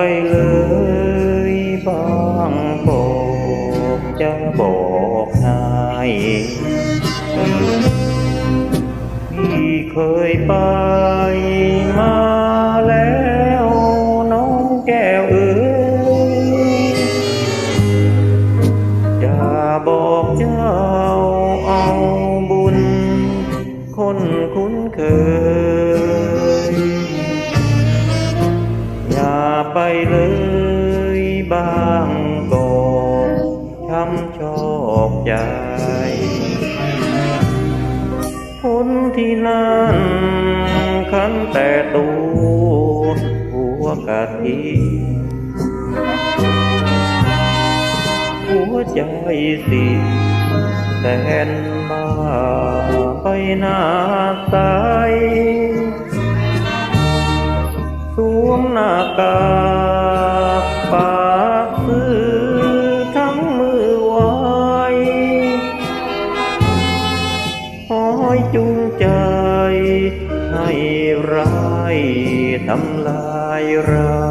ไปเลยบางบอกจะบอกให้พี่เคยไปมาแล้วน้องแก้วเอ๋ยอย่าบอกเจ้าางกอกช้ำชอกใจ คนที่นั่นคันแต่ตัวหัวกะทิหัวใจสิแสนบ้าไปหน้าใสสวมหน้ากา อยจูงใจ ให้ร้ายทำลายเรา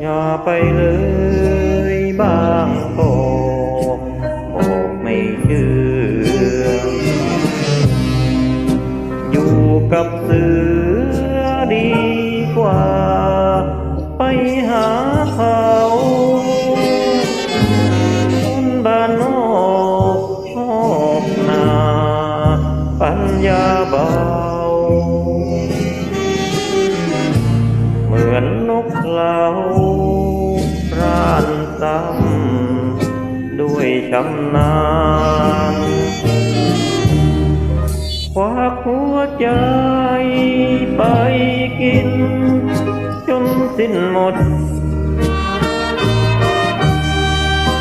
อย่าไปเลย ปัญญาเบา เหมือนนกเขารานซ้ำด้วยชำนาญควักหัวใจไปกิน จนสิ้นหมด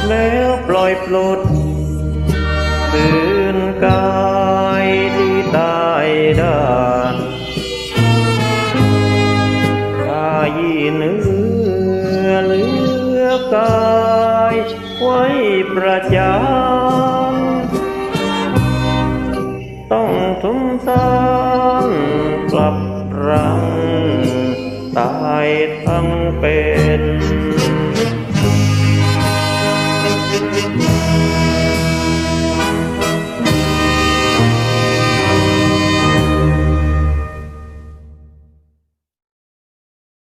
แล้วปล่อยปลด เนื้อเลือกายไว้ประจานต้องทุมทานกลับรัง ตายทั้งเป็น